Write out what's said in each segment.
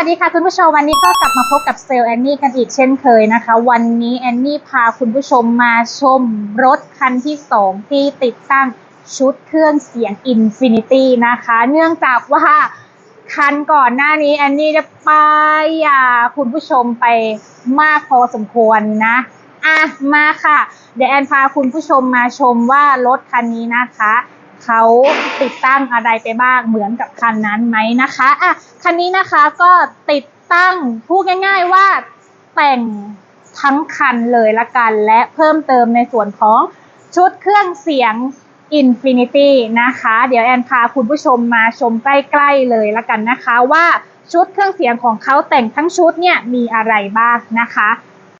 วัสดีค่ะคุณผู้ชมวันนี้ก็กลับมาพบกับเซลแอนนี่กันอีกเช่นเคยนะคะ วันนี้แอนนี่พาคุณผู้ชมมาชมรถคันที่ 2 ที่ติดตั้งชุดเครื่องเสียง Infinity นะคะ เนื่องจากว่าคันก่อนหน้านี้แอนนี่จะป้ายยาคุณผู้ชมไปมากพอสมควรนะอะมาค่ะ เดี๋ยวแอนพาคุณผู้ชมมาชมว่ารถคันนี้นะคะ เขาติดตั้งอะไรไปบ้างเหมือนกับคันนั้นไหมนะคะอะคันนี้นะคะก็ติดตั้งพูดง่าย ๆว่าแต่งทั้งคันเลยละกัน และเพิ่มเติมในส่วนของชุดเครื่องเสียง Infinity นะคะ เดี๋ยวแอนพาคุณผู้ชมมาชมใกล้ๆเลยละกันนะคะว่าชุดเครื่องเสียงของเขาแต่งทั้งชุดเนี่ยมีอะไรบ้างนะคะ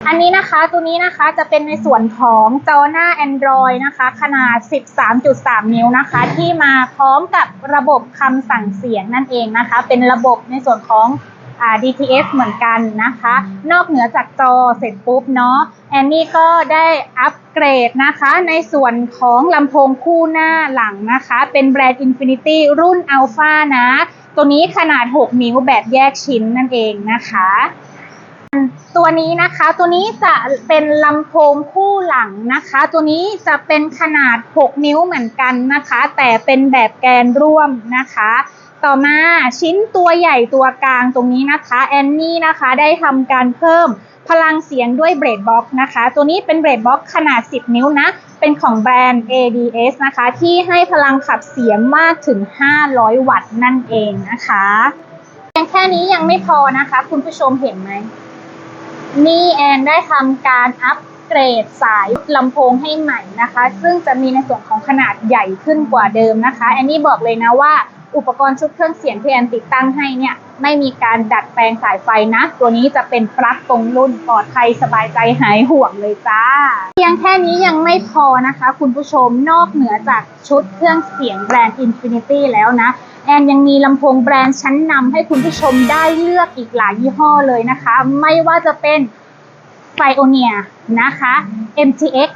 อันนี้นะคะตัวนี้นะคะจะเป็นในส่วนของจอหน้า Android นะคะ ขนาด 13.3 นิ้วนะคะ ที่มาพร้อมกับระบบคำสั่งเสียงนั่นเองนะคะ เป็นระบบในส่วนของอ่า DTS เหมือนกันนะคะ นอกเหนือจากจอเสร็จปุ๊บเนาะแอนนี่ก็ได้อัปเกรดนะคะ ในส่วนของลำโพงคู่หน้าหลังนะคะ เป็นแบรนด์ Infinity รุ่น Alpha นะ ตัวนี้ขนาด 6 นิ้วแบบแยกชิ้นนั่นเองนะคะ ตัวนี้นะคะตัวนี้จะเป็นลำโพงคู่หลังนะคะ ตัวนี้จะเป็นขนาด 6 นิ้วเหมือนกันนะคะ แต่เป็นแบบแกนร่วมนะคะ ต่อมาชิ้นตัวใหญ่ตัวกลางตรงนี้นะคะแอนนี่นะคะได้ทำการเพิ่มพลังเสียงด้วยเบรดบ็อกนะคะ ตัวนี้เป็นเบรดบ็อกขนาด 10 นิ้วนะ เป็นของแบรนด์ ADS นะคะ ที่ให้พลังขับเสียงมากถึง 500 วัตต์นั่นเองนะคะเพียงแค่นี้ยังไม่พอนะคะ คุณผู้ชมเห็นไหม นี่แอนได้ทำการอัปเกรดสายลำโพงให้ใหม่นะคะ ซึ่งจะมีในส่วนของขนาดใหญ่ขึ้นกว่าเดิมนะคะ แอนนี่บอกเลยนะว่า อุปกรณ์ชุดเครื่องเสียงที่แอนติดตั้งให้เนี่ยไม่มีการดัดแปลงสายไฟนะ ตัวนี้จะเป็นปลั๊กตรงรุ่นปลอดภัยสบายใจหายห่วงเลยจ้า เพียงแค่นี้ยังไม่พอนะคะ คุณผู้ชมนอกเหนือจากชุดเครื่องเสียงแบรนด์ Infinity แล้วนะ แอนยังมีลำโพงแบรนด์ชั้นนำให้คุณผู้ชมได้เลือกอีกหลายยี่ห้อเลยนะคะ ไม่ว่าจะเป็น Pioneer นะคะ MTX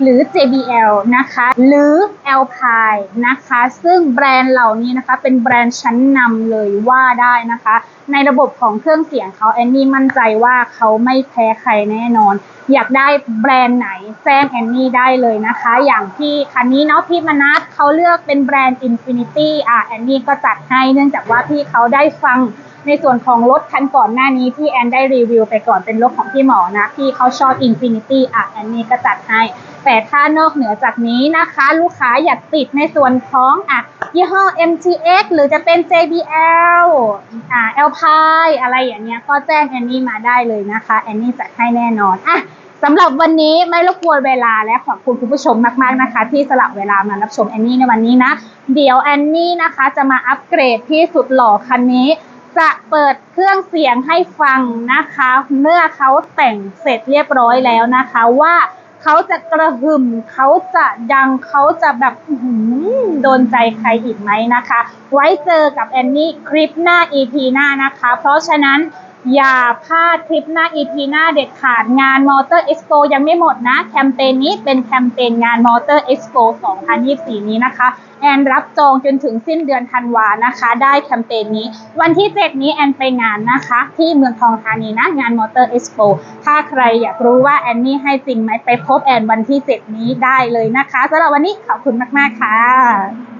หรือ JBL นะคะ หรือ Alpine นะคะ ซึ่งแบรนด์เหล่านี้นะคะ เป็นแบรนด์ชั้นนำเลยว่าได้นะคะ ในระบบของเครื่องเสียงเขาแอนนี่มั่นใจว่าเขาไม่แพ้ใครแน่นอน อยากได้แบรนด์ไหนแจ้งแอนนี่ได้เลยนะคะ อย่างที่คันนี้เนาะพี่มนัสเขาเลือกเป็นแบรนด์ Infinity อะแอนนี่ก็จัดให้เนื่องจากว่าพี่เขาได้ฟัง ในส่วนของรถคันก่อนหน้านี้ที่แอนได้รีวิวไปก่อนเป็นรถของพี่หมอนะ ที่เขาชอบ Infinity อะแอนนี่ก็จัดให้ แต่ถ้านอกเหนือจากนี้นะคะ ลูกค้าอยากติดในส่วนของอะยี่ห้อ MTX หรือจะเป็น JBL อ่า Alpine อะไรอย่างเงี้ย ก็แจ้งแอนนี่มาได้เลยนะคะแอนนี่จัดให้แน่นอนอะสำหรับวันนี้ไม่รบกวนเวลาและขอบคุณคุณผู้ชมมากๆนะคะ ที่สละเวลามารับชมแอนนี่ในวันนี้นะ เดี๋ยวแอนนี่นะคะจะมาอัปเกรดที่สุดหล่อคันนี้ จะเปิดเครื่องเสียงให้ฟังนะคะ เมื่อเขาแต่งเสร็จเรียบร้อยแล้วนะคะว่าเขาจะกระหึ่มเขาจะดังเขาจะแบบโดนใจใครอีกไหมนะคะ ไว้เจอกับแอนนี่คลิปหน้า EP หน้านะคะ เพราะฉะนั้น อย่าพลาดคลิปหน้า EP หน้าเด็ดขาดงาน Motor Expo ยังไม่หมดนะ แคมเปญนี้เป็นแคมเปญงาน Motor Expo 2024 นี้นะคะ แอนรับจองจนถึงสิ้นเดือนธันวานะคะ ได้แคมเปญนี้ วันที่ 7 นี้แอนไปงานนะคะ ที่เมืองทองธานีนะ งาน Motor Expo ถ้าใครอยากรู้ว่าแอนนี่ให้จริงไหมไปพบแอนวันที่ 7 นี้ได้เลยนะคะสำหรับวันนี้ขอบคุณมาก ๆ ค่ะ